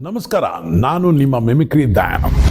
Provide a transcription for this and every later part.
ನಮಸ್ಕಾರ ನಾನು ನಿಮ್ಮ ಮೆಮಿಕ್ರಿ ದಯಾನಂದ್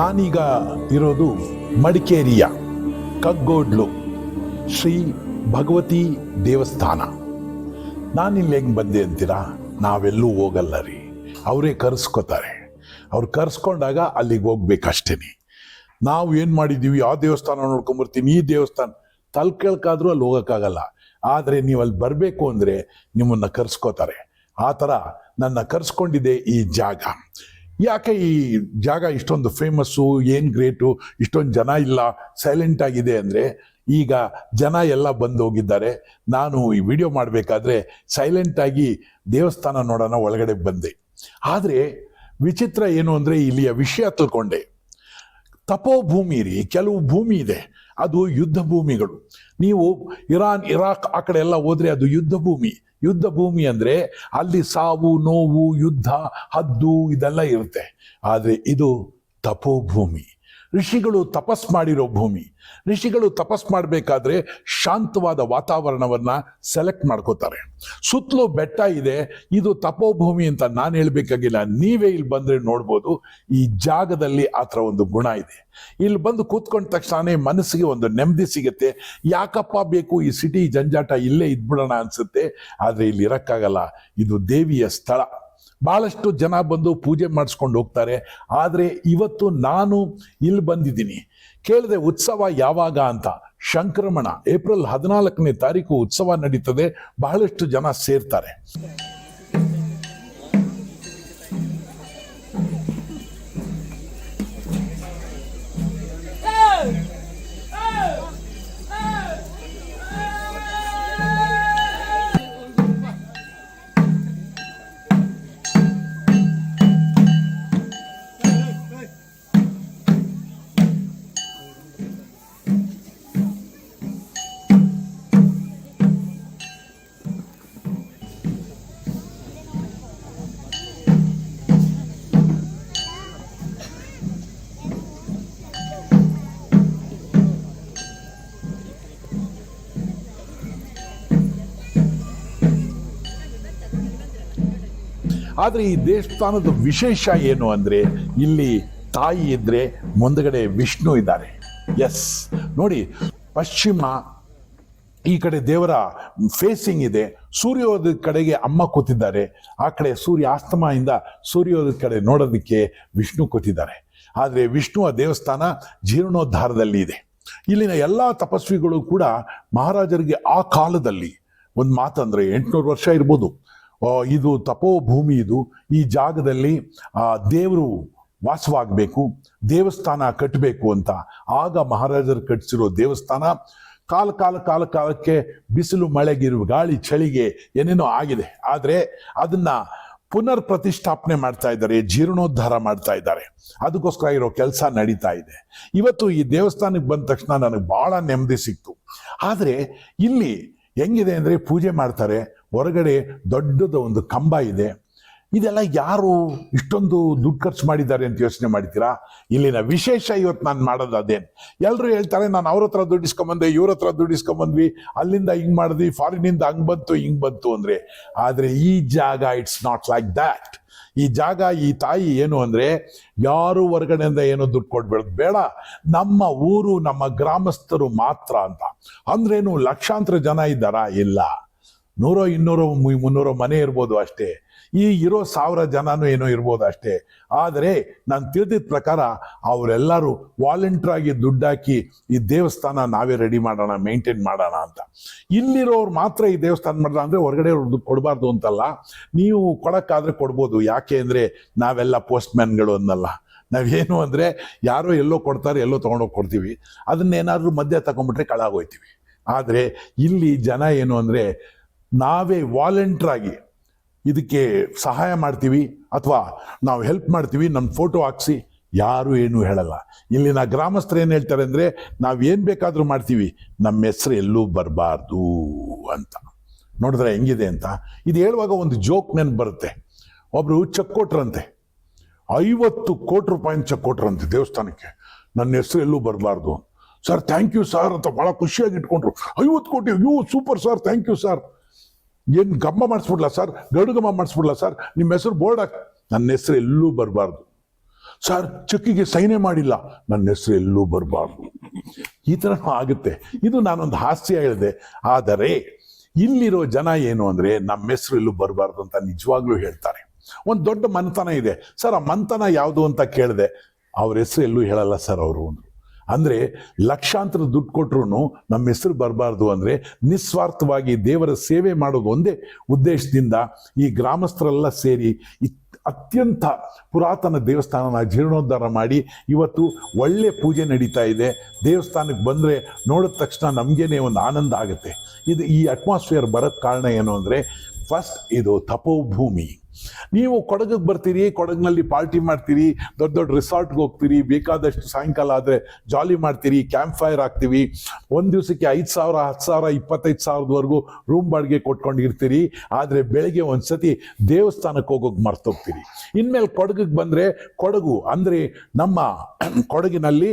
ನಾನೀಗ ಇರೋದು ಮಡಿಕೇರಿಯ ಕಗ್ಗೋಡ್ಲು, ಶ್ರೀ ಭಗವತಿ ದೇವಸ್ಥಾನ. ನಾನಿಲ್ಲಿ ಹೆಂಗೆ ಬಂದೆ ಅಂತೀರಾ? ನಾವೆಲ್ಲೂ ಹೋಗಲ್ಲ ರೀ. ಅವರೇ ಕರೆಸ್ಕೋತಾರೆ. ಅವ್ರು ಕರೆಸ್ಕೊಂಡಾಗ ಅಲ್ಲಿಗೆ ಹೋಗ್ಬೇಕಷ್ಟೇ ನಾವು ಏನು ಮಾಡಿದ್ದೀವಿ ಆ ದೇವಸ್ಥಾನ ನೋಡ್ಕೊಂಬರ್ತೀನಿ, ಈ ದೇವಸ್ಥಾನ. ತಲ್ಕೇಳ್ಕಾದ್ರೂ ಅಲ್ಲಿ ಹೋಗೋಕ್ಕಾಗಲ್ಲ. ಆದರೆ ನೀವು ಅಲ್ಲಿ ಬರಬೇಕು ಅಂದರೆ ನಿಮ್ಮನ್ನು ಕರೆಸ್ಕೋತಾರೆ. ಆ ಥರ ನನ್ನ ಕರೆಸ್ಕೊಂಡಿದೆ ಈ ಜಾಗ. ಯಾಕೆ ಈ ಜಾಗ ಇಷ್ಟೊಂದು ಫೇಮಸ್ಸು ಏನು ಗ್ರೇಟು ಇಷ್ಟೊಂದು ಜನ ಇಲ್ಲ ಸೈಲೆಂಟ್ ಆಗಿದೆ ಅಂದರೆ ಈಗ ಜನ ಎಲ್ಲ ಬಂದು ಹೋಗಿದ್ದಾರೆ. ನಾನು ಈ ವಿಡಿಯೋ ಮಾಡಬೇಕಾದ್ರೆ ಸೈಲೆಂಟಾಗಿ ದೇವಸ್ಥಾನ ನೋಡೋಣ ಒಳಗಡೆ ಬಂದೆ. ಆದರೆ ವಿಚಿತ್ರ ಏನು ಅಂದರೆ ಇಲ್ಲಿಯ ವಿಷಯ ತಿಳ್ಕೊಂಡೆ. ತಪೋಭೂಮಿ ರೀ ಕೆಲವು ಭೂಮಿ ಇದೆ. ಅದು ಯುದ್ಧ ಭೂಮಿಗಳು. ನೀವು ಇರಾನ್, ಇರಾಕ್ ಆ ಕಡೆ ಎಲ್ಲ ಹೋದರೆ ಅದು ಯುದ್ಧ ಭೂಮಿ. ಯುದ್ಧ ಭೂಮಿ ಅಂದರೆ ಅಲ್ಲಿ ಸಾವು ನೋವು ಯುದ್ಧ ಹದ್ದು ಇದೆಲ್ಲ ಇರುತ್ತೆ. ಆದರೆ ಇದು ತಪೋಭೂಮಿ. ಋಷಿಗಳು ತಪಸ್ ಮಾಡಿರೋ ಭೂಮಿ. ಋಷಿಗಳು ತಪಸ್ ಮಾಡಬೇಕಾದ್ರೆ ಶಾಂತವಾದ ವಾತಾವರಣವನ್ನು ಸೆಲೆಕ್ಟ್ ಮಾಡ್ಕೋತಾರೆ. ಸುತ್ತಲೂ ಬೆಟ್ಟ ಇದೆ, ಇದು ತಪೋಭೂಮಿ ಅಂತ ನಾನು ಹೇಳಬೇಕಾಗಿಲ್ಲ, ನೀವೇ ಇಲ್ಲಿ ಬಂದರೆ ನೋಡ್ಬೋದು, ಈ ಜಾಗದಲ್ಲಿ ಆ ಥರ ಒಂದು ಗುಣ ಇದೆ. ಇಲ್ಲಿ ಬಂದು ಕೂತ್ಕೊಂಡ ತಕ್ಷಣ ಮನಸ್ಸಿಗೆ ಒಂದು ನೆಮ್ಮದಿ ಸಿಗುತ್ತೆ. ಯಾಕಪ್ಪ ಬೇಕು, ಈ ಸಿಟಿ ಜಂಜಾಟ ಇಲ್ಲೇ ಇದ್ಬಿಡೋಣ ಅನಿಸುತ್ತೆ, ಆದರೆ ಇಲ್ಲಿ ಇರೋಕ್ಕಾಗಲ್ಲ. ಇದು ದೇವಿಯ ಸ್ಥಳ. ಬಹಳಷ್ಟು ಜನ ಬಂದು ಪೂಜೆ ಮಾಡಿಸ್ಕೊಂಡು ಹೋಗ್ತಾರೆ. ಆದರೆ ಇವತ್ತು ನಾನು ಇಲ್ಲಿ ಬಂದಿದ್ದೀನಿ. ಕೇಳಿದೆ ಉತ್ಸವ ಯಾವಾಗ ಅಂತ. ಸಂಕ್ರಮಣ ಏಪ್ರಿಲ್ ಹದಿನಾಲ್ಕನೇ ತಾರೀಕು ಉತ್ಸವ ನಡೀತದೆ. ಬಹಳಷ್ಟು ಜನ ಸೇರ್ತಾರೆ. ಆದರೆ ಈ ದೇವಸ್ಥಾನದ ವಿಶೇಷ ಏನು ಅಂದರೆ ಇಲ್ಲಿ ತಾಯಿ ಇದ್ದರೆ ಮುಂದಗಡೆ ವಿಷ್ಣು ಇದ್ದಾರೆ. ಎಸ್ ನೋಡಿ, ಪಶ್ಚಿಮ ಈ ಕಡೆ ದೇವರ ಫೇಸಿಂಗ್ ಇದೆ. ಸೂರ್ಯೋದಯದ ಕಡೆಗೆ ಅಮ್ಮ ಕೂತಿದ್ದಾರೆ. ಆ ಕಡೆ ಸೂರ್ಯ ಅಸ್ತಮದಿಂದ ಸೂರ್ಯೋದಯದ ಕಡೆ ನೋಡೋದಕ್ಕೆ ವಿಷ್ಣು ಕೂತಿದ್ದಾರೆ. ಆದರೆ ವಿಷ್ಣುವ ದೇವಸ್ಥಾನ ಜೀರ್ಣೋದ್ಧಾರದಲ್ಲಿ ಇದೆ. ಇಲ್ಲಿನ ಎಲ್ಲ ತಪಸ್ವಿಗಳು ಕೂಡ ಮಹಾರಾಜರಿಗೆ ಆ ಕಾಲದಲ್ಲಿ ಒಂದು ಮಾತಂದರೆ ಎಂಟುನೂರು ವರ್ಷ ಇರ್ಬೋದು. ಇದು ತಪೋಭೂಮಿ ಇದು. ಈ ಜಾಗದಲ್ಲಿ, ಆ, ದೇವರು ವಾಸವಾಗಬೇಕು, ದೇವಸ್ಥಾನ ಕಟ್ಟಬೇಕು ಅಂತ. ಆಗ ಮಹಾರಾಜರು ಕಟ್ಟಿಸಿರೋ ದೇವಸ್ಥಾನ, ಕಾಲ ಕಾಲ ಕಾಲ, ಕಾಲಕ್ಕೆ ಬಿಸಿಲು, ಮಳೆಗಿರುವ ಗಾಳಿ, ಚಳಿಗೆ ಏನೇನೋ ಆಗಿದೆ. ಆದರೆ ಅದನ್ನ ಪುನರ್ ಪ್ರತಿಷ್ಠಾಪನೆ ಮಾಡ್ತಾ ಇದ್ದಾರೆ, ಜೀರ್ಣೋದ್ಧಾರ ಮಾಡ್ತಾ ಇದ್ದಾರೆ. ಅದಕ್ಕೋಸ್ಕರ ಇರೋ ಕೆಲಸ ನಡೀತಾ ಇದೆ. ಇವತ್ತು ಈ ದೇವಸ್ಥಾನಕ್ಕೆ ಬಂದ ತಕ್ಷಣ ನನಗೆ ಬಹಳ ನೆಮ್ಮದಿ ಸಿಕ್ತು. ಆದರೆ ಇಲ್ಲಿ ಹೆಂಗಿದೆ ಅಂದರೆ ಪೂಜೆ ಮಾಡ್ತಾರೆ ಹೊರಗಡೆ ದೊಡ್ಡದ ಒಂದು ಕಂಬ ಇದೆ. ಇದೆಲ್ಲ ಯಾರು ಇಷ್ಟೊಂದು ದುಡ್ಡು ಖರ್ಚು ಮಾಡಿದ್ದಾರೆ ಅಂತ ಯೋಚನೆ ಮಾಡ್ತೀರಾ? ಇಲ್ಲಿನ ವಿಶೇಷ ಇವತ್ತು ನಾನು ಮಾಡೋದು ಅದೇನು? ಎಲ್ಲರೂ ಹೇಳ್ತಾರೆ, ನಾನು ಅವ್ರ ಹತ್ರ ದುಡ್ಡಿಸ್ಕೊಂಬಂದೆ ಇವ್ರ ಹತ್ರ ದುಡ್ಡು ಇಸ್ಕೊಂಬಂದ್ವಿ ಅಲ್ಲಿಂದ ಹಿಂಗೆ ಮಾಡಿದ್ವಿ, ಫಾರಿನಿಂದ ಹಂಗೆ ಬಂತು, ಹಿಂಗೆ ಬಂತು ಅಂದರೆ, ಆದರೆ ಈ ಜಾಗ ಇಟ್ಸ್ ನಾಟ್ ಲೈಕ್ ದ್ಯಾಟ್ ಈ ಜಾಗ, ಈ ತಾಯಿ ಏನು ಅಂದರೆ, ಯಾರು ಹೊರಗಡೆಯಿಂದ ಏನೋ ದುಡ್ಡು ಕೊಡ್ಬೇಡ ಬೇಡ, ನಮ್ಮ ಊರು, ನಮ್ಮ ಗ್ರಾಮಸ್ಥರು ಮಾತ್ರ ಅಂತ. ಅಂದ್ರೇನು ಲಕ್ಷಾಂತರ ಜನ ಇದ್ದಾರಾ? ಇಲ್ಲ. ನೂರೋ ಇನ್ನೂರೋ ಮುನ್ನೂರೋ ಮನೆ ಇರ್ಬೋದು ಅಷ್ಟೇ. ಈ ಇರೋ ಸಾವಿರ ಜನನೂ ಏನೋ ಇರ್ಬೋದು ಅಷ್ಟೇ. ಆದರೆ ನಾನು ತಿಳಿದಿದ್ದ ಪ್ರಕಾರ ಅವರೆಲ್ಲರೂ ವಾಲಂಟ್ರಾಗಿ ಆಗಿ ದುಡ್ಡಾಕಿ ಈ ದೇವಸ್ಥಾನ ನಾವೇ ರೆಡಿ ಮಾಡೋಣ, ಮೇಂಟೈನ್ ಮಾಡೋಣ ಅಂತ. ಇಲ್ಲಿರೋರು ಮಾತ್ರ ಈ ದೇವಸ್ಥಾನ ಮಾಡೋಣ ಅಂದರೆ ಹೊರಗಡೆ ದುಡ್ಡು ಕೊಡಬಾರ್ದು ಅಂತಲ್ಲ. ನೀವು ಕೊಡೋಕ್ಕಾದ್ರೆ ಕೊಡ್ಬೋದು. ಯಾಕೆ ಅಂದರೆ ನಾವೆಲ್ಲ ಪೋಸ್ಟ್ಮ್ಯಾನ್ಗಳು ಅನ್ನಲ್ಲ. ನಾವೇನು ಅಂದರೆ ಯಾರೋ ಎಲ್ಲೋ ಕೊಡ್ತಾರೆ, ಎಲ್ಲೋ ತೊಗೊಂಡೋಗಿ ಕೊಡ್ತೀವಿ. ಅದನ್ನೇನಾದ್ರೂ ಮಧ್ಯೆ ತಗೊಂಬಿಟ್ರೆ ಕಳಾಗೋಯ್ತೀವಿ ಆದರೆ ಇಲ್ಲಿ ಜನ ಏನು ಅಂದರೆ ನಾವೇ ವಾಲಂಟ್ರಾಗಿ ಇದಕ್ಕೆ ಸಹಾಯ ಮಾಡ್ತೀವಿ ಅಥವಾ ನಾವು ಹೆಲ್ಪ್ ಮಾಡ್ತೀವಿ ನಮ್ಮ ಫೋಟೋ ಹಾಕ್ಸಿ, ಯಾರು ಏನು ಹೇಳಲ್ಲ. ಇಲ್ಲಿನ ಗ್ರಾಮಸ್ಥರು ಏನು ಹೇಳ್ತಾರೆ ಅಂದರೆ, ನಾವು ಏನು ಬೇಕಾದರೂ ಮಾಡ್ತೀವಿ ನಮ್ಮ ಹೆಸರು ಎಲ್ಲೂ ಬರಬಾರ್ದು ಅಂತ. ನೋಡಿದ್ರೆ ಹೆಂಗಿದೆ ಅಂತ? ಇದು ಹೇಳುವಾಗ ಒಂದು ಜೋಕ್ ನೆನಪು ಬರುತ್ತೆ ಒಬ್ಬರು ಚೆಕ್ ಕೊಟ್ರಂತೆ ಐವತ್ತು ಕೋಟಿ ರೂಪಾಯಿನ ಚೆಕ್ ಕೊಟ್ರಂತೆ ದೇವಸ್ಥಾನಕ್ಕೆ. ನನ್ನ ಹೆಸರು ಎಲ್ಲೂ ಬರಬಾರ್ದು. ಸರ್ ಥ್ಯಾಂಕ್ ಯು ಸರ್ ಅಂತ ಭಾಳ ಖುಷಿಯಾಗಿ ಇಟ್ಕೊಂಡ್ರು. ಐವತ್ತು ಕೋಟಿ, ಅಯ್ಯೋ super sir thank you sir ಏನು ಗಮ್ಮ ಮಾಡಿಸ್ಬಿಡ್ಲಾ ಸರ್? ಗಮ್ಮ ಮಾಡಿಸ್ಬಿಡ್ಲಾ ಸರ್? ನಿಮ್ಮ ಹೆಸರು ಬೋರ್ಡ್ ಹಾಕಿ ನನ್ನ ಹೆಸರು ಎಲ್ಲೂ ಬರಬಾರ್ದು. ಸರ್, ಚೆಕ್ಕಿಗೆ ಸೈನೇ ಮಾಡಿಲ್ಲ. ನನ್ನ ಹೆಸರು ಎಲ್ಲೂ ಬರಬಾರ್ದು. ಈ ಥರ ಆಗುತ್ತೆ. ಇದು ನಾನೊಂದು ಹಾಸ್ಯ ಹೇಳಿದೆ. ಆದರೆ, ಇಲ್ಲಿರೋ ಜನ ಏನು ಅಂದರೆ ನಮ್ಮ ಹೆಸರು ಎಲ್ಲೂ ಬರಬಾರ್ದು ಅಂತ ನಿಜವಾಗ್ಲೂ ಹೇಳ್ತಾರೆ. ಒಂದು ದೊಡ್ಡ ಮನೆತನ ಇದೆ. ಸರ್, ಆ ಮನೆತನ ಯಾವುದು ಅಂತ ಕೇಳಿದೆ. ಅವ್ರ ಹೆಸರು ಎಲ್ಲೂ ಹೇಳಲ್ಲ ಸರ್ ಅವರು ಅಂದರು ಲಕ್ಷಾಂತರ ದುಡ್ಡು ಕೊಟ್ಟರು ನಮ್ಮ ಹೆಸರು ಬರಬಾರ್ದು ಅಂದರೆ ನಿಸ್ವಾರ್ಥವಾಗಿ ದೇವರ ಸೇವೆ ಮಾಡೋದು ಒಂದೇ ಉದ್ದೇಶದಿಂದ ಈ ಗ್ರಾಮಸ್ಥರೆಲ್ಲ ಸೇರಿ ಅತ್ಯಂತ ಪುರಾತನ ದೇವಸ್ಥಾನನ ಜೀರ್ಣೋದ್ಧಾರ ಮಾಡಿ ಇವತ್ತು ಒಳ್ಳೆ ಪೂಜೆ ನಡೀತಾ ಇದೆ. ದೇವಸ್ಥಾನಕ್ಕೆ ಬಂದರೆ ನೋಡಿದ ತಕ್ಷಣ ನಮಗೇನೆ ಒಂದು ಆನಂದ ಆಗುತ್ತೆ. ಇದು ಈ ಅಟ್ಮಾಸ್ಫಿಯರ್ ಬರೋಕ್ಕೆ ಕಾರಣ ಏನು ಅಂದರೆ ಫಸ್ಟ್ ಇದು ತಪೋಭೂಮಿ. ನೀವು ಕೊಡಗಕ್ಕೆ ಬರ್ತೀರಿ, ಕೊಡಗಿನಲ್ಲಿ ಪಾರ್ಟಿ ಮಾಡ್ತೀರಿ, ದೊಡ್ಡ ದೊಡ್ಡ ರಿಸಾರ್ಟ್ಗೆ ಹೋಗ್ತೀರಿ, ಬೇಕಾದಷ್ಟು ಸಾಯಂಕಾಲ ಆದರೆ ಜಾಲಿ ಮಾಡ್ತೀರಿ, ಕ್ಯಾಂಪ್ ಫೈರ್ ಹಾಕ್ತೀವಿ. ಒಂದು ದಿವಸಕ್ಕೆ ಐದು ಸಾವಿರ, ಹತ್ತು ಸಾವಿರ, ಇಪ್ಪತ್ತೈದು ಸಾವಿರದವರೆಗೂ ರೂಮ್ ಬಾಡಿಗೆ ಕೊಟ್ಕೊಂಡಿರ್ತೀರಿ. ಆದರೆ ಬೆಳಗ್ಗೆ ಒಂದು ಸತಿ ದೇವಸ್ಥಾನಕ್ಕೆ ಹೋಗೋಕೆ ಮರ್ತೋಗ್ತೀರಿ. ಇನ್ಮೇಲೆ ಕೊಡಗಿಗೆ ಬಂದರೆ ಕೊಡಗು ಅಂದರೆ ನಮ್ಮ ಕೊಡಗಿನಲ್ಲಿ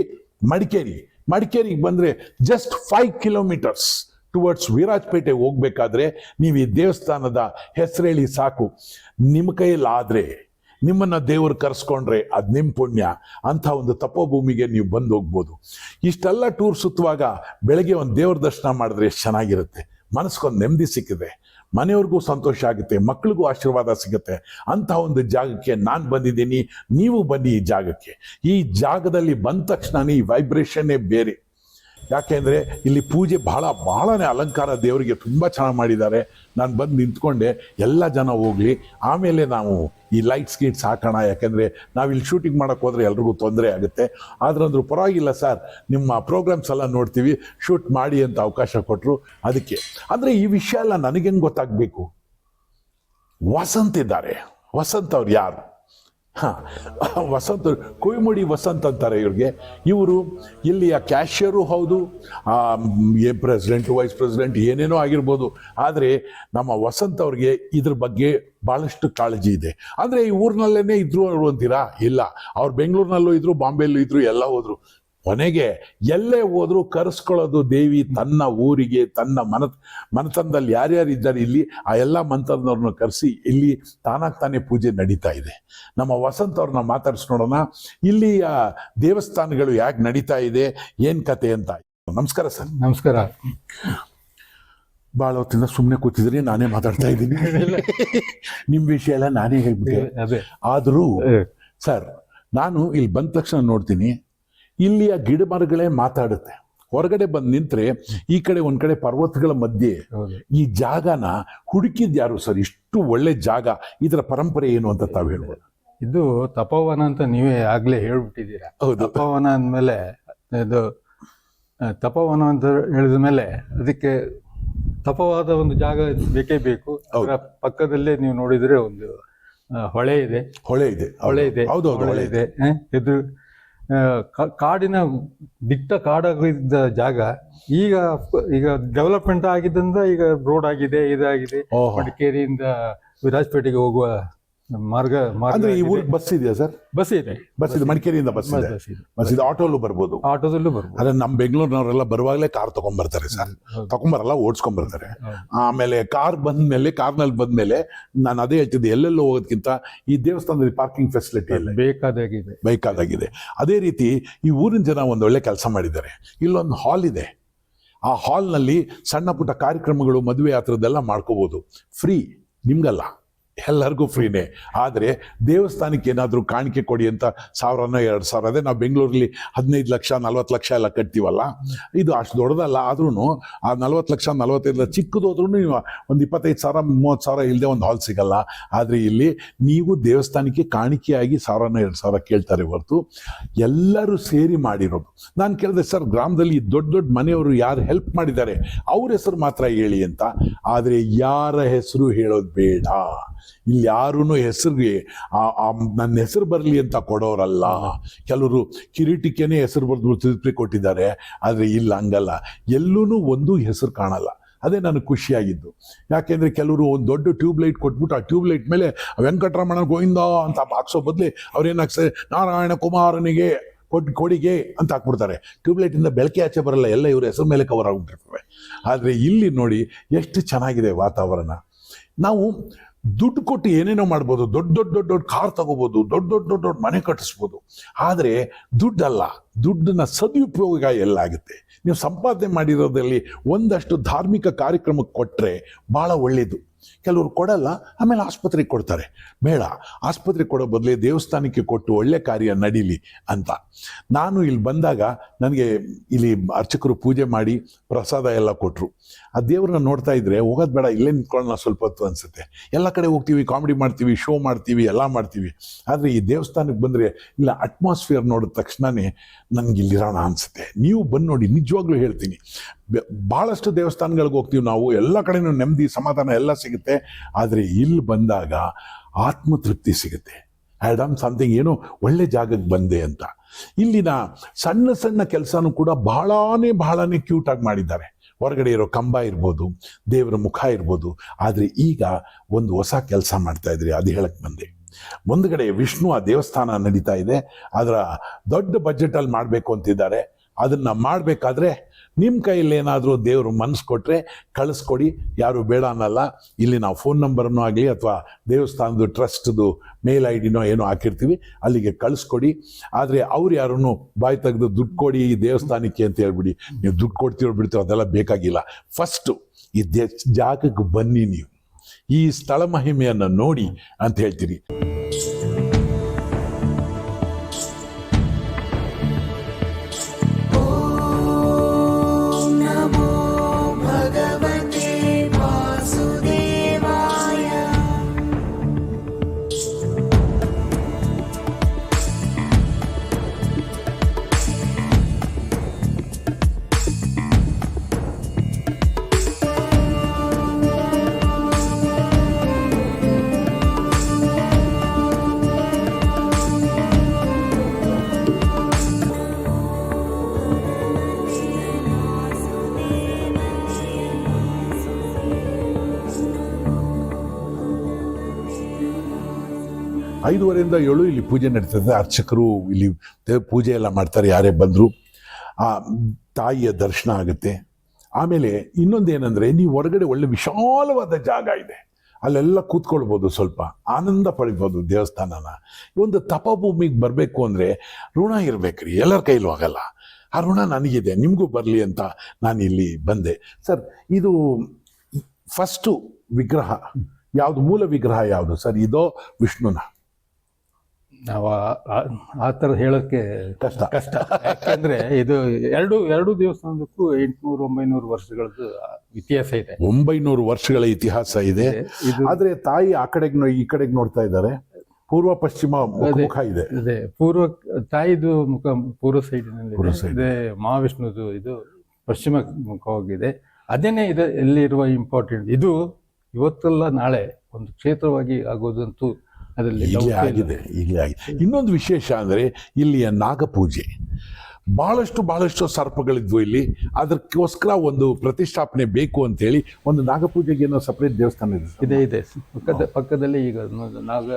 ಮಡಿಕೇರಿ. ಮಡಿಕೇರಿಗೆ ಬಂದರೆ just five kilometres towards Virajpet ಹೋಗ್ಬೇಕಾದ್ರೆ ನೀವು ಈ ದೇವಸ್ಥಾನದ ಹೆಸರೇಳಿ ಸಾಕು. ನಿಮ್ಮ ಕೈಯಲ್ಲಾದರೆ ನಿಮ್ಮನ್ನು ದೇವರು ಕರೆಸ್ಕೊಂಡ್ರೆ ಅದು ನಿಮ್ಮ ಪುಣ್ಯ ಅಂಥ ಒಂದು ತಪೋಭೂಮಿಗೆ ನೀವು ಬಂದು ಹೋಗ್ಬೋದು. ಇಷ್ಟೆಲ್ಲ ಟೂರ್ ಸುತ್ತುವಾಗ ಬೆಳಗ್ಗೆ ಒಂದು ದೇವ್ರ ದರ್ಶನ ಮಾಡಿದ್ರೆ ಎಷ್ಟು ಚೆನ್ನಾಗಿರುತ್ತೆ. ಮನಸ್ಕೊಂದು ನೆಮ್ಮದಿ ಸಿಕ್ಕಿದೆ. ಮನೆಯವ್ರಿಗೂ ಸಂತೋಷ ಆಗುತ್ತೆ. ಮಕ್ಕಳಿಗೂ ಆಶೀರ್ವಾದ ಸಿಗುತ್ತೆ. ಅಂಥ ಒಂದು ಜಾಗಕ್ಕೆ ನಾನು ಬಂದಿದ್ದೀನಿ. ನೀವು ಬನ್ನಿ ಈ ಜಾಗಕ್ಕೆ. ಈ ಜಾಗದಲ್ಲಿ ಬಂದ ತಕ್ಷಣ ಈ ವೈಬ್ರೇಷನ್ನೇ ಬೇರೆ. ಯಾಕೆಂದರೆ ಇಲ್ಲಿ ಪೂಜೆ ಭಾಳ ಭಾಳನೇ ಅಲಂಕಾರ ದೇವರಿಗೆ ತುಂಬ ಚೆನ್ನಾಗಿ ಮಾಡಿದ್ದಾರೆ. ನಾನು ಬಂದು ನಿಂತ್ಕೊಂಡೆ, ಎಲ್ಲ ಜನ ಹೋಗಲಿ, ಆಮೇಲೆ ನಾವು ಈ ಲೈಟ್ಸ್ ಗೀಟ್ಸ್ ಹಾಕೋಣ. ಯಾಕೆಂದರೆ ನಾವು ಇಲ್ಲಿ ಶೂಟಿಂಗ್ ಮಾಡೋಕ್ಕೆ ಹೋದರೆ ಎಲ್ರಿಗೂ ತೊಂದರೆ ಆಗುತ್ತೆ. ಆದ್ರಂದ್ರೂ ಪರವಾಗಿಲ್ಲ ಸರ್ ನಿಮ್ಮ ಪ್ರೋಗ್ರಾಮ್ಸ್ ಎಲ್ಲ ನೋಡ್ತೀವಿ ಶೂಟ್ ಮಾಡಿ ಅಂತ ಅವಕಾಶ ಕೊಟ್ಟರು ಅದಕ್ಕೆ. ಅಂದರೆ ಈ ವಿಷಯ ಎಲ್ಲ ನನಗೇನು ಗೊತ್ತಾಗಬೇಕು? ವಸಂತ್ ಇದ್ದಾರೆ. ವಸಂತ್ ಅವ್ರು ಯಾರು? ವಸಂತ್ ಕೊಯ್ಮುಡಿ ವಸಂತ್ ಅಂತಾರೆ ಇವ್ರಿಗೆ. ಇವರು ಇಲ್ಲಿಯ ಕ್ಯಾಶಿಯರು ಹೌದು ಏ ಪ್ರೆಸಿಡೆಂಟ್, ವೈಸ್ ಪ್ರೆಸಿಡೆಂಟ್ ಏನೇನೋ ಆಗಿರ್ಬೋದು. ಆದರೆ ನಮ್ಮ ವಸಂತ ಅವ್ರಿಗೆ ಇದ್ರ ಬಗ್ಗೆ ಭಾಳಷ್ಟು ಕಾಳಜಿ ಇದೆ. ಅಂದರೆ ಈ ಊರಿನಲ್ಲೇ ಇದ್ರು ಅಂತೀರಾ? ಇಲ್ಲ. ಅವ್ರು ಬೆಂಗಳೂರಿನಲ್ಲೂ ಇದ್ರು, ಬಾಂಬೆಯಲ್ಲೂ ಇದ್ರು, ಎಲ್ಲ ಹೋದ್ರು. ಕೊನೆಗೆ ಎಲ್ಲೇ ಹೋದ್ರು ಕರೆಸ್ಕೊಳ್ಳೋದು ದೇವಿ ತನ್ನ ಊರಿಗೆ ತನ್ನ ಮನ ಮನತನದಲ್ಲಿ ಯಾರ್ಯಾರು ಇದ್ದಾರೆ ಇಲ್ಲಿ ಆ ಎಲ್ಲ ಮಂತ್ರದವ್ರನ್ನ ಕರೆಸಿ ಇಲ್ಲಿ ತಾನಾಗ್ ತಾನೇ ಪೂಜೆ ನಡೀತಾ ಇದೆ. ನಮ್ಮ ವಸಂತ ಅವ್ರನ್ನ ಮಾತಾಡ್ಸಿ ನೋಡೋಣ ಇಲ್ಲಿ ದೇವಸ್ಥಾನಗಳು ಯಾಕೆ ನಡೀತಾ ಇದೆ ಏನು ಕತೆ ಅಂತ. ನಮಸ್ಕಾರ ಸರ್. ನಮಸ್ಕಾರ. ಭಾಳ ಹೊತ್ತಿಂದ ಸುಮ್ಮನೆ ಕೂತಿದ್ರಿ ನಾನೇ ಮಾತಾಡ್ತಾ ಇದ್ದೀನಿ. ನಿಮ್ಮ ವಿಷಯ ಎಲ್ಲ ನಾನೇ ಹೇಳ್ಬಿಟ್ಟೆ. ಆದರೂ ಸರ್ ನಾನು ಇಲ್ಲಿ ಬಂದ ತಕ್ಷಣ ನೋಡ್ತೀನಿ. ಇಲ್ಲಿಯ ಗಿಡ ಮರಗಳೇ ಮಾತಾಡುತ್ತೆ. ಹೊರಗಡೆ ಬಂದು ನಿಂತರೆ ಈ ಕಡೆ ಒಂದು ಕಡೆ ಪರ್ವತಗಳ ಮಧ್ಯೆ ಈ ಜಾಗನ ಹುಡುಕಿದ್ ಯಾರು ಸರ್? ಇಷ್ಟು ಒಳ್ಳೆ ಜಾಗ ಇದರ ಪರಂಪರೆ ಏನು ಅಂತ ತಾವು ಹೇಳ್ಬೋದು? ಇದು ತಪೋವನ ಅಂತ ನೀವೇ ಆಗ್ಲೇ ಹೇಳ್ಬಿಟ್ಟಿದ್ದೀರಾ. ಹೌದು. ತಪೋವನ ಅಂದಮೇಲೆ ಇದು ತಪೋವನ ಅಂತ ಹೇಳಿದ ಮೇಲೆ ಅದಕ್ಕೆ ತಪವಾದ ಒಂದು ಜಾಗ ಬೇಕೇ ಬೇಕು. ಅದರ ಪಕ್ಕದಲ್ಲೇ ನೀವು ನೋಡಿದ್ರೆ ಒಂದು ಹೊಳೆ ಇದೆ. ಹೊಳೆ ಇದೆ. ಹೊಳೆ ಇದೆ. ಹೌದು ಹೊಳೆ ಇದೆ. ಹ? ಕಾಡಿನ ದಿಟ್ಟ ಕಾಡಾಗಿದ್ದ ಜಾಗ ಈಗ ಈಗ ಡೆವಲಪ್ಮೆಂಟ್ ಆಗಿದ್ದರಿಂದ ಈಗ ರೋಡ್ ಆಗಿದೆ ಇದಾಗಿದೆ. ಮಡಿಕೇರಿಯಿಂದ ವಿರಾಜಪೇಟೆಗೆ ಹೋಗುವ ಮಾರ್ಗ ಅಂದ್ರೆ ಈ. ಊರಿಗೆ ಬಸ್ ಇದೆಯಾ ಸರ್? ಬಸ್ ಇದೆ. ಬಸ್ ಇದೆ ಮಡಿಕೇರಿಯಿಂದ ಬಸ್ ಇದೆ. ಬಸ್ ಇದೆ. ಆಟೋಲ್ಲೂ ಬರ್ಬೋದು. ಆಟೋದಲ್ಲೂ ಬರ್ಬೋದು. ಅದೇ ನಮ್ಮ ಬೆಂಗಳೂರಿನವರೆಲ್ಲ ಬರುವಾಗಲೇ ಕಾರ್ ತಗೊಂಡ್ಬರ್ತಾರೆ ಸರ್. ತಗೊಂಬರಲ್ಲ ಓಡಿಸ್ಕೊಂಡ್ಬರ್ತಾರೆ. ಆಮೇಲೆ ಕಾರ್ ಬಂದ್ಮೇಲೆ ಕಾರ್ನಲ್ಲಿ ಬಂದ್ಮೇಲೆ ನಾನು ಅದೇ ಹೇಳ್ತಿದ್ದೆ ಎಲ್ಲೆಲ್ಲೋ ಹೋಗೋದಕ್ಕಿಂತ ಈ ದೇವಸ್ಥಾನದಲ್ಲಿ ಪಾರ್ಕಿಂಗ್ ಫೆಸಿಲಿಟಿ ಎಲ್ಲ ಬೇಕಾದಾಗಿದೆ. ಬೇಕಾದಾಗಿದೆ. ಅದೇ ರೀತಿ ಈ ಊರಿನ ಜನ ಒಂದು ಒಳ್ಳೆ ಕೆಲಸ ಮಾಡಿದ್ದಾರೆ. ಇಲ್ಲೊಂದು ಹಾಲ್ ಇದೆ. ಆ ಹಾಲ್ನಲ್ಲಿ ಸಣ್ಣ ಪುಟ್ಟ ಕಾರ್ಯಕ್ರಮಗಳು ಮದುವೆ ಆ ಥರದ್ದೆಲ್ಲ ಮಾಡ್ಕೋಬೋದು. ಫ್ರೀ ನಿಮ್ಗಲ್ಲ. ಎಲ್ಲರಿಗೂ ಫ್ರೀನೇ ಆದರೆ ದೇವಸ್ಥಾನಕ್ಕೆ ಏನಾದರೂ ಕಾಣಿಕೆ ಕೊಡಿ ಅಂತ ಸಾವಿರನೋ ಎರಡು ಸಾವಿರ, ಅದೇ ನಾವು ಬೆಂಗಳೂರಲ್ಲಿ ಹದಿನೈದು ಲಕ್ಷ, ನಲ್ವತ್ತು ಲಕ್ಷ ಎಲ್ಲ ಕಟ್ತೀವಲ್ಲ? ಇದು ಅಷ್ಟು ದೊಡ್ಡದಲ್ಲ ಆದ್ರೂ ಆ ನಲ್ವತ್ತು ಲಕ್ಷ ನಲ್ವತ್ತೈದು ಲಕ್ಷ ಚಿಕ್ಕದೋದ್ರೂ ನೀವು ಒಂದು ಇಪ್ಪತ್ತೈದು ಸಾವಿರ, ಮೂವತ್ತು ಸಾವಿರ ಇಲ್ಲದೆ ಒಂದು ಹಾಲ್ ಸಿಗಲ್ಲ. ಆದರೆ ಇಲ್ಲಿ ನೀವು ದೇವಸ್ಥಾನಕ್ಕೆ ಕಾಣಿಕೆಯಾಗಿ ಸಾವಿರನೋ ಎರಡು ಸಾವಿರ ಕೇಳ್ತಾರೆ ಹೊರತು ಎಲ್ಲರೂ ಸೇರಿ ಮಾಡಿರೋದು. ನಾನು ಕೇಳಿದೆ, ಸರ್, ಗ್ರಾಮದಲ್ಲಿ ದೊಡ್ಡ ದೊಡ್ಡ ಮನೆಯವರು ಯಾರು ಹೆಲ್ಪ್ ಮಾಡಿದ್ದಾರೆ? ಅವ್ರ ಹೆಸರು ಮಾತ್ರ ಹೇಳಿ ಅಂತ. ಆದರೆ ಯಾರ ಹೆಸರು ಹೇಳೋದು ಬೇಡ. ಇಲ್ಲಿ ಯಾರೂ ಹೆಸರಿಗೆ ನನ್ನ ಹೆಸರು ಬರಲಿ ಅಂತ ಕೊಡೋರಲ್ಲ. ಕೆಲವರು ಕಿರೀಟಿಕೆನೇ ಹೆಸರು ಬರೆದು ತಿರುಪಿ ಕೊಟ್ಟಿದ್ದಾರೆ, ಆದರೆ ಇಲ್ಲ, ಹಂಗಲ್ಲ. ಎಲ್ಲೂ ಒಂದು ಹೆಸರು ಕಾಣಲ್ಲ. ಅದೇ ನನಗೆ ಖುಷಿಯಾಗಿದ್ದು. ಯಾಕೆಂದರೆ ಕೆಲವರು ಒಂದು ದೊಡ್ಡ ಟ್ಯೂಬ್ಲೈಟ್ ಕೊಟ್ಬಿಟ್ಟು ಆ ಟ್ಯೂಬ್ ಲೈಟ್ ಮೇಲೆ ವೆಂಕಟರಮಣ ಗೋವಿಂದ ಅಂತ ಹಾಕ್ಸೋ ಬದಲಿ ಅವ್ರೇನು ಹಾಕ್ತಾರೆ ನಾರಾಯಣ ಕುಮಾರನಿಗೆ ಕೊಟ್ಟು ಕೊಡಿಗೆ ಅಂತ ಹಾಕ್ಬಿಡ್ತಾರೆ. ಟ್ಯೂಬ್ಲೈಟಿಂದ ಬೆಳಕೆ ಆಚೆ ಬರಲ್ಲ, ಎಲ್ಲ ಇವ್ರ ಹೆಸರು ಮೇಲೆ ಕವರ್ ಆಗ್ಬಿಟ್ಟಿರ್ತವೆ. ಆದರೆ ಇಲ್ಲಿ ನೋಡಿ ಎಷ್ಟು ಚೆನ್ನಾಗಿದೆ ವಾತಾವರಣ. ನಾವು ದುಡ್ಡು ಕೊಟ್ಟು ಏನೇನೋ ಮಾಡ್ಬೋದು, ದೊಡ್ಡ ದೊಡ್ಡ ದೊಡ್ಡ ದೊಡ್ಡ ಕಾರ್ ತಗೋಬೋದು, ದೊಡ್ಡ ದೊಡ್ಡ ದೊಡ್ಡ ದೊಡ್ಡ ಮನೆ ಕಟ್ಟಿಸ್ಬೋದು. ಆದರೆ ದುಡ್ಡಲ್ಲ, ದುಡ್ಡನ್ನ ಸದುಪಯೋಗ ಎಲ್ಲ ಆಗುತ್ತೆ. ನೀವು ಸಂಪಾದನೆ ಮಾಡಿರೋದ್ರಲ್ಲಿ ಒಂದಷ್ಟು ಧಾರ್ಮಿಕ ಕಾರ್ಯಕ್ರಮಕ್ಕೆ ಕೊಟ್ಟರೆ ಭಾಳ ಒಳ್ಳೆಯದು ಕೆಲವರು ಕೊಡಲ್ಲ, ಆಮೇಲೆ ಆಸ್ಪತ್ರೆಗೆ ಕೊಡ್ತಾರೆ. ಬೇಡ ಆಸ್ಪತ್ರೆಗೆ ಕೊಡೋ ಬದಲೇ ದೇವಸ್ಥಾನಕ್ಕೆ ಕೊಟ್ಟು ಒಳ್ಳೆ ಕಾರ್ಯ ನಡೀಲಿ ಅಂತ. ನಾನು ಇಲ್ಲಿ ಬಂದಾಗ, ನನಗೆ ಇಲ್ಲಿ ಅರ್ಚಕರು ಪೂಜೆ ಮಾಡಿ ಪ್ರಸಾದ ಎಲ್ಲ ಕೊಟ್ಟರು ಆ ದೇವ್ರನ್ನ ನೋಡ್ತಾ ಇದ್ರೆ ಹೋಗೋದು ಬೇಡ, ಇಲ್ಲೇ ನಿಂತ್ಕೊಳ್ಳೋಣ ಸ್ವಲ್ಪ ಹೊತ್ತು ಅನಿಸುತ್ತೆ. ಎಲ್ಲ ಕಡೆ ಹೋಗ್ತೀವಿ ಕಾಮಿಡಿ ಮಾಡ್ತೀವಿ ಶೋ ಮಾಡ್ತೀವಿ, ಎಲ್ಲ ಮಾಡ್ತೀವಿ. ಆದರೆ ಈ ದೇವಸ್ಥಾನಕ್ಕೆ ಬಂದರೆ ಇಲ್ಲ ಅಟ್ಮಾಸ್ಫಿಯರ್ ನೋಡಿದ ತಕ್ಷಣವೇ ನನಗೆ ಇಲ್ಲಿರೋಣ ಅನಿಸುತ್ತೆ. ನೀವು ಬಂದು ನೋಡಿ, ನಿಜವಾಗ್ಲೂ ಹೇಳ್ತೀನಿ. ಭಾಳಷ್ಟು ದೇವಸ್ಥಾನಗಳಿಗೆ ಹೋಗ್ತೀವಿ ನಾವು, ಎಲ್ಲ ಕಡೆನೂ ನೆಮ್ಮದಿ, ಸಮಾಧಾನ ಎಲ್ಲ ಸಿಗುತ್ತೆ. ಆದರೆ ಇಲ್ಲಿ ಬಂದಾಗ ಆತ್ಮತೃಪ್ತಿ ಸಿಗುತ್ತೆ. ಐ ಸಮಥಿಂಗ್ ಏನೋ ಒಳ್ಳೆ ಜಾಗಕ್ಕೆ ಬಂದೆ ಅಂತ. ಇಲ್ಲಿನ ಸಣ್ಣ ಸಣ್ಣ ಕೆಲಸನೂ ಕೂಡ ಬಹಳನೇ ಬಹಳನೇ ಕ್ಯೂಟಾಗಿ ಮಾಡಿದ್ದಾರೆ. ಹೊರಗಡೆ ಇರೋ ಕಂಬ ಇರ್ಬೋದು, ದೇವರ ಮುಖ ಇರ್ಬೋದು, ಆದರೆ ಈಗ ಒಂದು ಹೊಸ ಕೆಲಸ ಮಾಡ್ತಾ ಇದ್ರಿ, ಅದು ಹೇಳಕ್ಕೆ ಬಂದೆ. ಮುಂದ್ಗಡೆ ವಿಷ್ಣು ಆ ದೇವಸ್ಥಾನ ನಡೀತಾ ಇದೆ ಅದರ ದೊಡ್ಡ ಬಜೆಟಲ್ಲಿ ಮಾಡಬೇಕು ಅಂತಿದ್ದಾರೆ. ಅದನ್ನು ಮಾಡಬೇಕಾದ್ರೆ ನಿಮ್ಮ ಕೈಯಲ್ಲಿ ಏನಾದರೂ ದೇವರು ಮನಸ್ಸು ಕೊಟ್ಟರೆ ಕಳಿಸ್ಕೊಡಿ. ಯಾರು ಬೇಡ ಅನ್ನಲ್ಲ. ಇಲ್ಲಿ ನಾವು ಫೋನ್ ನಂಬರನ್ನು ಆಗಲಿ ಅಥವಾ ದೇವಸ್ಥಾನದ ಟ್ರಸ್ಟ್ದು ಮೇಲ್ ಐ ಡಿನೋ ಏನೋ ಹಾಕಿರ್ತೀವಿ. ಅಲ್ಲಿಗೆ ಕಳಿಸ್ಕೊಡಿ. ಆದರೆ ಅವ್ರು ಯಾರನ್ನು ಬಾಯಿ ತೆಗೆದು ದುಡ್ಡು ಕೊಡಿ ಈ ದೇವಸ್ಥಾನಕ್ಕೆ ಅಂತ ಹೇಳ್ಬಿಡಿ. ನೀವು ದುಡ್ಡು ಕೊಡ್ತೀರೋ ಬಿಡ್ತೀರೋ ಅದೆಲ್ಲ ಬೇಕಾಗಿಲ್ಲ. ಫಸ್ಟು ಈ ದೇ ಜಾಗಕ್ಕೆ ಬನ್ನಿ ನೀವು. ಈ ಸ್ಥಳ ಮಹಿಮೆಯನ್ನು ನೋಡಿ ಅಂತ ಹೇಳ್ತೀರಿ. ಐದುವರೆಯಿಂದ ಏಳು ಇಲ್ಲಿ ಪೂಜೆ ನಡೀತದೆ. ಅರ್ಚಕರು ಇಲ್ಲಿ ಪೂಜೆ ಎಲ್ಲ ಮಾಡ್ತಾರೆ, ಯಾರೇ ಬಂದರೂ. ಆ, ತಾಯಿಯ ದರ್ಶನ ಆಗುತ್ತೆ. ಆಮೇಲೆ ಇನ್ನೊಂದು ಏನಂದರೆ ನೀವು ಹೊರಗಡೆ ಒಳ್ಳೆ ವಿಶಾಲವಾದ ಜಾಗ ಇದೆ. ಅಲ್ಲೆಲ್ಲ ಕೂತ್ಕೊಳ್ಬೋದು ಸ್ವಲ್ಪ. ಆನಂದ ಪಡಿಬೋದು ದೇವಸ್ಥಾನನ. ಒಂದು ತಪಭೂಮಿಗೆ ಬರಬೇಕು ಅಂದರೆ ಋಣ ಇರಬೇಕ್ರಿ ಎಲ್ಲರ ಕೈಲೂ ಆಗಲ್ಲ. ಆ ಋಣ ನನಗಿದೆ, ನಿಮಗೂ ಬರಲಿ ಅಂತ ನಾನು ಇಲ್ಲಿ ಬಂದೆ. ಸರ್, ಇದು ಫಸ್ಟು ವಿಗ್ರಹ, ಯಾವುದು ಮೂಲ ವಿಗ್ರಹ ಯಾವುದು? ಸರ್, ಇದೋ ವಿಷ್ಣುನ. ನಾವು ಆ- ಥರ ಹೇಳೋಕ್ಕೆ ಕಷ್ಟ. ಕಷ್ಟ. ಯಾಕೆಂದ್ರೆ ಇದು ಎರಡು ಎರಡು ದೇವಸ್ಥಾನದಕ್ಕೂ ಎಂಟುನೂರು ಒಂಬೈನೂರು ವರ್ಷಗಳದ್ದು ಇತಿಹಾಸ ಇದೆ. ಒಂಬೈನೂರು ವರ್ಷಗಳ ಇತಿಹಾಸ ಇದೆ. ಇದು. ಆದ್ರೆ ತಾಯಿ ಆ ಕಡೆಗೆ ಈ ಕಡೆಗೆ ನೋಡ್ತಾ ಇದ್ದಾರೆ. ಪೂರ್ವ ಪಶ್ಚಿಮ ಮುಖ ಇದೆ. ಇದೆ ಪೂರ್ವ ತಾಯಿದು ಮುಖ ಪೂರ್ವ ಸೈಡಿನಲ್ಲಿ ಇದೆ. ಮಹಾವಿಷ್ಣುದು ಇದು ಪಶ್ಚಿಮ ಮುಖವಾಗಿದೆ. ಅದೇನೇ ಇದೆ ಎಲ್ಲಿರುವ ಇಂಪಾರ್ಟೆಂಟ್ ಇದು ಇವತ್ತಲ್ಲ ನಾಳೆ ಒಂದು ಕ್ಷೇತ್ರವಾಗಿ ಆಗೋದಂತೂ ಅದರಲ್ಲಿ ಈಗಲೇ ಆಗಿದೆ ಈಗಲೇ ಆಗಿದೆ. ಇನ್ನೊಂದು ವಿಶೇಷ ಅಂದರೆ ಇಲ್ಲಿಯ ನಾಗಪೂಜೆ. ಬಹಳಷ್ಟು ಬಹಳಷ್ಟು ಸರ್ಪಗಳಿದ್ವು ಇಲ್ಲಿ. ಅದಕ್ಕೋಸ್ಕರ ಒಂದು ಪ್ರತಿಷ್ಠಾಪನೆ ಬೇಕು ಅಂತೇಳಿ ಒಂದು ನಾಗಪೂಜೆಗೆ ಏನೋ ಸಪ್ರೇಟ್ ದೇವಸ್ಥಾನ ಇದೆ ಇದೆ ಇದೆ. ಪಕ್ಕದ ಪಕ್ಕದಲ್ಲಿ ಈಗ ಒಂದು ನಾಗ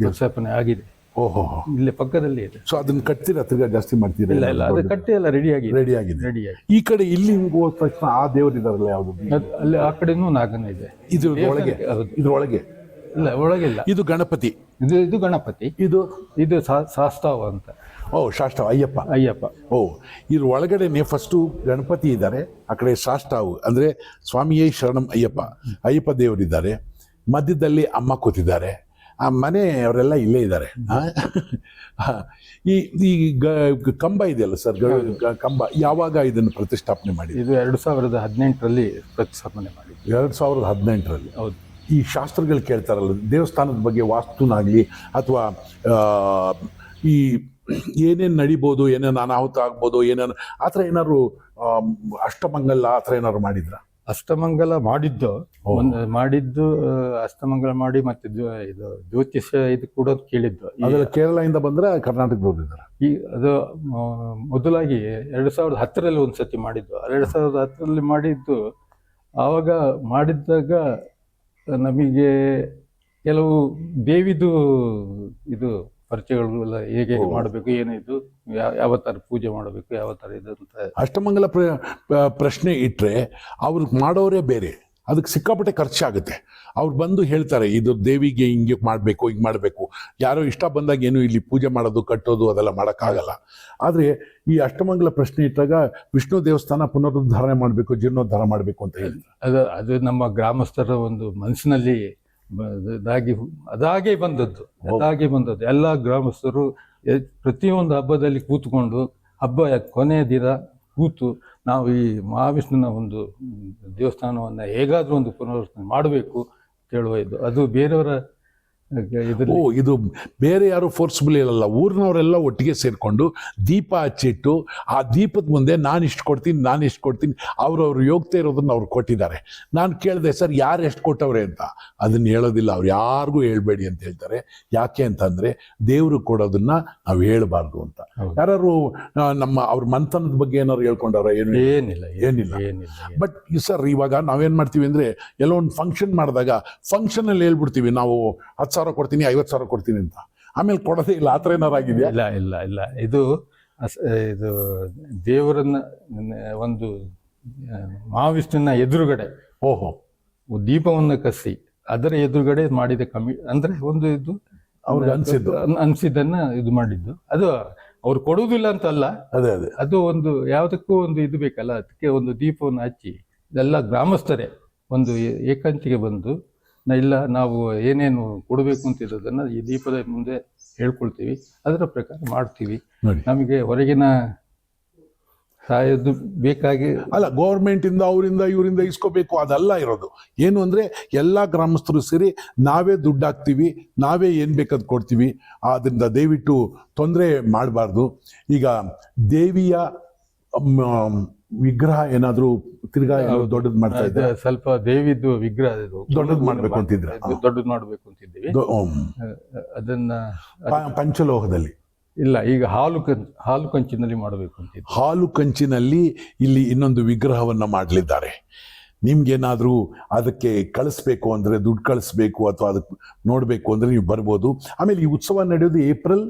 ದೇವಸ್ಥಾಪನೆ ಆಗಿದೆ. ಓಹೋ. ಇಲ್ಲಿ ಪಕ್ಕದಲ್ಲಿ ಇದೆ. ಸೊ ಅದನ್ನ ಕಟ್ತೀರಾ ತಿರ್ಗಾ ಜಾಸ್ತಿ ಮಾಡ್ತೀರಾ ಇಲ್ಲ ಇಲ್ಲ. ಅದು ಕಟ್ಟಿ ಎಲ್ಲ ರೆಡಿ ಆಗಿದೆ. ರೆಡಿ ಆಗಿದೆ. ರೆಡಿ ಆಗಿದೆ. ಈ ಕಡೆ ಇಲ್ಲಿ ಹಿಂಗ್ ಹೋದ ತಕ್ಷಣ ಆ ದೇವರು ಇದಾರಲ್ಲ ಯಾವುದು ಅಲ್ಲಿ ಆ ಕಡೆನೂ ನಾಗನ ಇದೆ. ಇದು ಒಳಗೆ. ಇದ್ರೊಳಗೆ. ಇಲ್ಲ ಒಳಗಿಲ್ಲ. ಇದು ಗಣಪತಿ. ಇದು ಇದು ಗಣಪತಿ. ಇದು? ಇದು ಸಾ- ಅಂತ. ಓ ಶಾಸ್ತ್ರ ಅಯ್ಯಪ್ಪ. ಅಯ್ಯಪ್ಪ. ಓ ಇದ್ರ ಒಳಗಡೆನೆ ಫಸ್ಟು ಗಣಪತಿ ಇದ್ದಾರೆ ಆ ಕಡೆ ಶಾಸ್ತಾವು ಅಂದರೆ ಸ್ವಾಮಿಯೇ ಶರಣಂ ಅಯ್ಯಪ್ಪ ಅಯ್ಯಪ್ಪ ದೇವರಿದ್ದಾರೆ. ಮಧ್ಯದಲ್ಲಿ ಅಮ್ಮ ಕೂತಿದ್ದಾರೆ. ಆ ಮನೆ ಅವರೆಲ್ಲ ಇಲ್ಲೇ ಇದ್ದಾರೆ. ಆ? ಈ ಈ ಗ- ಕಂಬ ಇದೆಯಲ್ಲ ಸರ್ ಗ- ಗ- ಕಂಬ ಯಾವಾಗ ಇದನ್ನು ಪ್ರತಿಷ್ಠಾಪನೆ ಮಾಡಿ ಇದು ಎರಡು ಸಾವಿರದ ಹದಿನೆಂಟರಲ್ಲಿ ಪ್ರತಿಷ್ಠಾಪನೆ ಮಾಡಿ ಎರಡು ಸಾವಿರದ ಹದಿನೆಂಟರಲ್ಲಿ. ಹೌದು. ಈ ಶಾಸ್ತ್ರಗಳು ಕೇಳ್ತಾರಲ್ಲ ದೇವಸ್ಥಾನದ ಬಗ್ಗೆ ವಾಸ್ತುನಾಗಲಿ ಅಥವಾ ಈ ಏನೇನು ನಡಿಬೋದು ಏನೇನು ಅನಾಹುತ ಆಗ್ಬೋದು ಏನೇನು ಆ ಥರ ಏನಾದ್ರು ಅಷ್ಟಮಂಗಲ ಆ ಥರ ಏನಾದ್ರು ಮಾಡಿದ್ರ? ಅಷ್ಟಮಂಗಲ ಮಾಡಿದ್ದು. ಒಂದು ಮಾಡಿದ್ದು ಅಷ್ಟಮಂಗಲ ಮಾಡಿ ಮತ್ತೆ ಇದು ಜ್ಯೋತಿಷ್ಯ ಇದು ಕೂಡ ಕೇಳಿದ್ದು. ಅದೆಲ್ಲ ಕೇರಳದಿಂದ ಬಂದ್ರೆ ಕರ್ನಾಟಕದವ್ರು ಇದ್ದಾರೆ ಈ ಅದು ಮೊದಲಾಗಿ ಎರಡು ಸಾವಿರದ ಹತ್ತರಲ್ಲಿ ಒಂದು ಸತಿ ಮಾಡಿದ್ದು. ಎರಡು ಸಾವಿರದ ಹತ್ತರಲ್ಲಿ ಮಾಡಿದ್ದು ಆವಾಗ ಮಾಡಿದ್ದಾಗ ನಮಗೆ ಕೆಲವು ದೇವಿದು ಇದು ಪರಿಚಯಗಳು ಎಲ್ಲ ಹೇಗೆ. ಮಾಡಬೇಕು ಏನಿದು ಯಾವ- ಯಾವ ಥರ ಪೂಜೆ ಮಾಡಬೇಕು ಯಾವ ಥರ ಇದು ಅಂತ. ಅಷ್ಟಮಂಗಲ ಪ್ರ ಪ್ರಶ್ನೆ ಇಟ್ಟರೆ ಅವ್ರಿಗೆ ಮಾಡೋರೇ ಬೇರೆ. ಅದಕ್ಕೆ ಸಿಕ್ಕಾಪಟ್ಟೆ ಖರ್ಚಾಗುತ್ತೆ. ಅವ್ರು ಬಂದು ಹೇಳ್ತಾರೆ ಇದು ದೇವಿಗೆ ಹಿಂಗೆ ಮಾಡಬೇಕು ಹಿಂಗೆ ಮಾಡಬೇಕು. ಯಾರೋ ಇಷ್ಟ ಬಂದಾಗ ಏನು ಇಲ್ಲಿ ಪೂಜೆ ಮಾಡೋದು ಕಟ್ಟೋದು ಅದೆಲ್ಲ ಮಾಡೋಕ್ಕಾಗಲ್ಲ. ಆದರೆ ಈ ಅಷ್ಟಮಂಗಲ ಪ್ರಶ್ನೆ ಇಟ್ಟಾಗ ವಿಷ್ಣು ದೇವಸ್ಥಾನ ಪುನರುದ್ಧಾರಣೆ ಮಾಡಬೇಕು ಜೀರ್ಣೋದ್ಧಾರ ಮಾಡಬೇಕು ಅಂತ ಹೇಳಿದ್ರು. ಅದು ಅದು ನಮ್ಮ ಗ್ರಾಮಸ್ಥರ ಒಂದು ಮನಸ್ಸಿನಲ್ಲಿ ಇದಾಗಿ ಅದಾಗಿ ಅದಾಗೆ ಬಂದದ್ದು ಅದಾಗೆ ಬಂದದ್ದು. ಎಲ್ಲ ಗ್ರಾಮಸ್ಥರು ಪ್ರತಿಯೊಂದು ಹಬ್ಬದಲ್ಲಿ ಕೂತ್ಕೊಂಡು ಹಬ್ಬ ಕೊನೆಯ ದಿನ ಕೂತು ನಾವು ಈ ಮಹಾವಿಷ್ಣುವಿನ ಒಂದು ದೇವಸ್ಥಾನವನ್ನು ಹೇಗಾದರೂ ಹೇಗಾದ್ರೂ ಒಂದು ಪುನರುತ್ಥಾನ ಮಾಡಬೇಕು. ಹೇಳುವ ಇದು. ಅದು ಬೇರೆಯವರ ಓ ಇದು ಬೇರೆ ಯಾರು ಫೋರ್ಸ್ಬುಲ್ ಇರಲ್ಲ ಊರಿನವರೆಲ್ಲ ಒಟ್ಟಿಗೆ ಸೇರಿಕೊಂಡು ದೀಪ ಹಚ್ಚಿಟ್ಟು ಆ ದೀಪದ ಮುಂದೆ ನಾನು ಇಷ್ಟು ಕೊಡ್ತೀನಿ ನಾನು ಇಷ್ಟು ಕೊಡ್ತೀನಿ ಅವ್ರವ್ರು ಯೋಗ್ಯತೆ ಇರೋದನ್ನ ಅವ್ರು ಕೊಟ್ಟಿದ್ದಾರೆ. ನಾನು ಕೇಳಿದೆ ಸರ್ ಯಾರು ಎಷ್ಟು ಕೊಟ್ಟವ್ರೆ ಅಂತ? ಅದನ್ನ ಹೇಳೋದಿಲ್ಲ. ಅವ್ರು ಯಾರಿಗೂ ಹೇಳ್ಬೇಡಿ ಅಂತ ಹೇಳ್ತಾರೆ. ಯಾಕೆ ಅಂತಂದ್ರೆ ದೇವರು ಕೊಡೋದನ್ನ ನಾವು ಹೇಳಬಾರ್ದು ಅಂತ. ಯಾರು ನಮ್ಮ ಅವ್ರ ಮಂಥನದ ಬಗ್ಗೆ ಏನಾದ್ರು ಹೇಳ್ಕೊಂಡವ್ರ? ಏನು ಏನಿಲ್ಲ ಏನಿಲ್ಲ. ಏನಿಲ್ಲ. ಬಟ್ ಸರ್ ಇವಾಗ ನಾವೇನು ಮಾಡ್ತೀವಿ ಅಂದರೆ ಎಲ್ಲೋ ಒಂದು ಫಂಕ್ಷನ್ ಮಾಡಿದಾಗ ಫಂಕ್ಷನಲ್ಲಿ ಹೇಳ್ಬಿಡ್ತೀವಿ. ನಾವು ಹತ್ತು ಸಾವಿರ ಕೊಡ್ತೀನಿ ಐವತ್ತು ಸಾವಿರ ಕೊಡ್ತೀನಿ ಅಂತ. ಆಮೇಲೆ ಕೊಡೋದೇ ಇಲ್ಲ ಆ ಥರ ಏನಾರು ಆಗಿದೆಯಾ? ಇಲ್ಲ ಇಲ್ಲ ಇಲ್ಲ. ಇದು ಇದು ದೇವರನ್ನ ಒಂದು ಮಹಾವಿಷ್ಣುವಿನ ಎದುರುಗಡೆ ಓಹೋ. ದೀಪವನ್ನು ಕಸಿ ಅದರ ಎದುರುಗಡೆ ಮಾಡಿದ ಕಮಿ ಅಂದರೆ ಒಂದು ಇದು ಅವ್ರಿಗೆ ಅನಿಸಿದ್ದು. ಅನಿಸಿದ್ದನ್ನು ಇದು ಮಾಡಿದ್ದು. ಅದು ಅವ್ರು ಕೊಡುವುದಿಲ್ಲ ಅಂತ ಅಲ್ಲ ಅದೇ ಅದೇ. ಅದು ಒಂದು ಯಾವುದಕ್ಕೂ ಒಂದು ಇದು ಬೇಕಲ್ಲ ಅದಕ್ಕೆ ಒಂದು ದೀಪವನ್ನು ಹಚ್ಚಿ ಎಲ್ಲ ಗ್ರಾಮಸ್ಥರೇ ಒಂದು ಏಕಾಂತಿಗೆ ಬಂದು ಇಲ್ಲ ನಾವು ಏನೇನು ಕೊಡಬೇಕು ಅಂತ ಇರೋದನ್ನು ಈ ದೀಪದ ಮುಂದೆ ಹೇಳ್ಕೊಳ್ತೀವಿ. ಅದರ ಪ್ರಕಾರ ಮಾಡ್ತೀವಿ. ನೋಡಿ. ನಮಗೆ ಹೊರಗಿನ ಸಹಾಯದ್ದು ಬೇಕಾಗಿ ಅಲ್ಲ ಗೌರ್ಮೆಂಟಿಂದ ಅವರಿಂದ ಇವರಿಂದ ಇಸ್ಕೋಬೇಕು ಅದಲ್ಲ ಇರೋದು. ಏನು ಅಂದರೆ ಎಲ್ಲ ಗ್ರಾಮಸ್ಥರು ಸೇರಿ ನಾವೇ ದುಡ್ಡು ಹಾಕ್ತೀವಿ ನಾವೇ ಏನು ಬೇಕಾದ ಕೊಡ್ತೀವಿ. ಆದ್ದರಿಂದ ದಯವಿಟ್ಟು ತೊಂದರೆ ಮಾಡಬಾರ್ದು. ಈಗ ದೇವಿಯ ವಿಗ್ರಹ ಏನಾದರೂ ತಿರ್ಗಾ ದೊಡ್ಡದು ಮಾಡ್ತಾ ಇದ್ದೆ ಇದ್ದಾರೆ? ಸ್ವಲ್ಪ ದೇವಿದು ವಿಗ್ರಹ ದೊಡ್ಡದ್ ಮಾಡ್ಬೇಕು ಅಂತಿದ್ರೆ ದೊಡ್ಡದು ಮಾಡಬೇಕು ಅಂತಿದ್ದೀವಿ. ಅದನ್ನ ಪಂಚಲೋಹದಲ್ಲಿ? ಇಲ್ಲ ಈಗ ಹಾಲು ಹಾಲು ಕಂಚಿನಲ್ಲಿ ಮಾಡಬೇಕು ಅಂತ ಹಾಲು ಕಂಚಿನಲ್ಲಿ ಇಲ್ಲಿ ಇನ್ನೊಂದು ವಿಗ್ರಹವನ್ನ ಮಾಡಲಿದ್ದಾರೆ. ನಿಮ್ಗೇನಾದರೂ ಅದಕ್ಕೆ ಕಳಿಸ್ಬೇಕು ಅಂದ್ರೆ ದುಡ್ಡು ಕಳಿಸ್ಬೇಕು ಅಥವಾ ಅದಕ್ಕೆ ನೋಡಬೇಕು ಅಂದ್ರೆ ನೀವು ಬರ್ಬೋದು. ಆಮೇಲೆ ಈ ಉತ್ಸವ ನಡೆಯೋದು ಏಪ್ರಿಲ್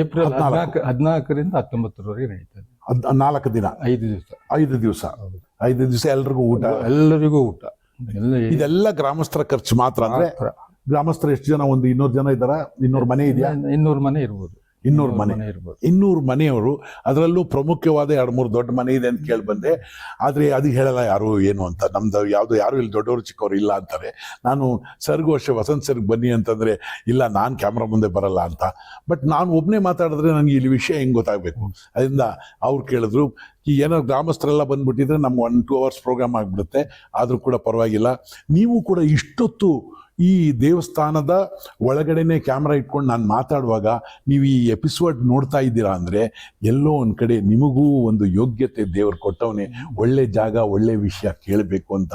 ಏಪ್ರಿಲ್. ಹದಿನಾಲ್ಕು ಹದಿನಾಲ್ಕರಿಂದ ಹತ್ತೊಂಬತ್ತರವರೆಗೆ ನಡೀತದೆ. ಹದ್ ನಾಲ್ಕು ದಿನ. ಐದು ದಿವಸ. ಐದು ದಿವಸ. ಐದು ದಿವಸ ಎಲ್ರಿಗೂ ಊಟ. ಎಲ್ಲರಿಗೂ ಊಟ. ಇದೆಲ್ಲ ಗ್ರಾಮಸ್ಥರ ಖರ್ಚು ಮಾತ್ರ ಅಂದ್ರೆ ಗ್ರಾಮಸ್ಥರು ಎಷ್ಟು ಜನ? ಒಂದು ಇನ್ನೂರು ಜನ ಇದ್ದಾರೆ? ಇನ್ನೂರು ಮನೆ ಇದೆಯಾ? ಇನ್ನೂರು ಮನೆ ಇರ್ಬೋದು. ಇನ್ನೂರು ಮನೆ. ಇರ್ಬೋದು. ಇನ್ನೂರು ಮನೆಯವರು ಅದರಲ್ಲೂ ಪ್ರಮುಖವಾದ ಎರಡು ಮೂರು ದೊಡ್ಡ ಮನೆ ಇದೆ ಅಂತ ಕೇಳಿ ಬಂದೆ. ಆದರೆ ಅದು ಹೇಳಲ್ಲ ಯಾರು ಏನು ಅಂತ. ನಮ್ದು ಯಾವುದು ಯಾರು ಇಲ್ಲಿ ದೊಡ್ಡವರು ಚಿಕ್ಕವರು ಇಲ್ಲ ಅಂತಾರೆ. ನಾನು ಸರ್ಗೂ ಅಷ್ಟೇ ವಸಂತ ಸರ್ಗ್ ಬನ್ನಿ ಅಂತಂದ್ರೆ ಇಲ್ಲ ನಾನು ಕ್ಯಾಮ್ರಾ ಮುಂದೆ ಬರಲ್ಲ ಅಂತ. ಬಟ್ ನಾನು ಒಬ್ಬನೇ ಮಾತಾಡಿದ್ರೆ ನನಗೆ ಇಲ್ಲಿ ವಿಷಯ ಹೆಂಗೆ ಗೊತ್ತಾಗಬೇಕು? ಅದರಿಂದ ಅವ್ರು ಕೇಳಿದ್ರು ಈ ಏನೋ ಗ್ರಾಮಸ್ಥರೆಲ್ಲ ಬಂದ್ಬಿಟ್ಟಿದ್ರೆ ನಮ್ಮ ಒನ್ ಟೂ ಅವರ್ಸ್ ಪ್ರೋಗ್ರಾಮ್ ಆಗಿಬಿಡುತ್ತೆ. ಆದರೂ ಕೂಡ ಪರವಾಗಿಲ್ಲ. ನೀವು ಕೂಡ ಇಷ್ಟೊತ್ತು ಈ ದೇವಸ್ಥಾನದ ಒಳಗಡೆನೆ ಕ್ಯಾಮ್ರಾ ಇಟ್ಕೊಂಡು ನಾನು ಮಾತಾಡುವಾಗ ನೀವು ಈ ಎಪಿಸೋಡ್ ನೋಡ್ತಾ ಇದ್ದೀರಾ ಅಂದರೆ ಎಲ್ಲೋ ಒಂದು ಕಡೆ ನಿಮಗೂ ಒಂದು ಯೋಗ್ಯತೆ ದೇವರು ಕೊಟ್ಟವನೇ ಒಳ್ಳೆ ಜಾಗ, ಒಳ್ಳೆ ವಿಷಯ ಕೇಳಬೇಕು ಅಂತ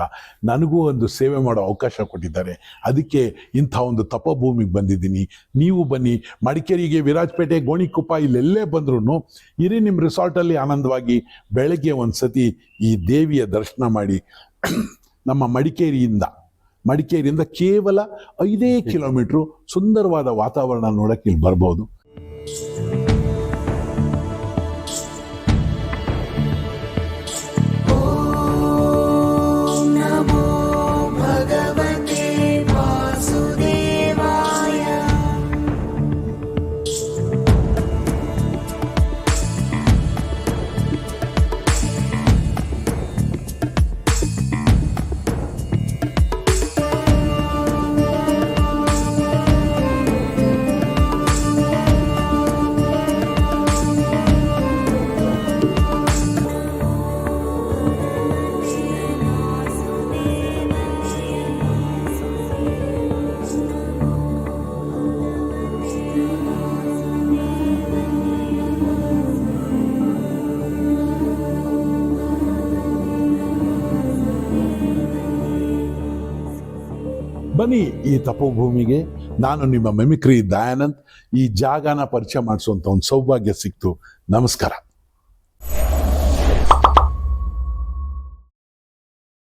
ನನಗೂ ಒಂದು ಸೇವೆ ಮಾಡೋ ಅವಕಾಶ ಕೊಟ್ಟಿದ್ದಾರೆ. ಅದಕ್ಕೆ ಇಂಥ ಒಂದು ತಪಭೂಮಿಗೆ ಬಂದಿದ್ದೀನಿ. ನೀವು ಬನ್ನಿ, ಮಡಿಕೇರಿಗೆ, ವಿರಾಜಪೇಟೆ, ಗೋಣಿಕೊಪ್ಪ ಇಲ್ಲೆಲ್ಲೇ ಬಂದ್ರೂ ಇರಿ ನಿಮ್ಮ ರಿಸಾರ್ಟಲ್ಲಿ ಆನಂದವಾಗಿ ಬೆಳಗ್ಗೆ ಒಂದು ಸತಿ ಈ ದೇವಿಯ ದರ್ಶನ ಮಾಡಿ ನಮ್ಮ ಮಡಿಕೇರಿಯಿಂದ. ಮಡಿಕೇರಿಯಿಂದ ಕೇವಲ ಐದೇ ಕಿಲೋಮೀಟ್ರು ಸುಂದರವಾದ ವಾತಾವರಣ ನೋಡಕ್ಕೆ ಇಲ್ಲಿ ಬರ್ಬೋದು. ಬನ್ನಿ ಈ ತಪೋಭೂಮಿಗೆ. ನಾನು ನಿಮ್ಮ ಮೆಮಿಕ್ರಿ ದಯಾನಂದ್. ಈ ಜಾಗನ ಪರಿಚಯ ಮಾಡಿಸುವಂತ ಒಂದು ಸೌಭಾಗ್ಯ ಸಿಕ್ತು. ನಮಸ್ಕಾರ.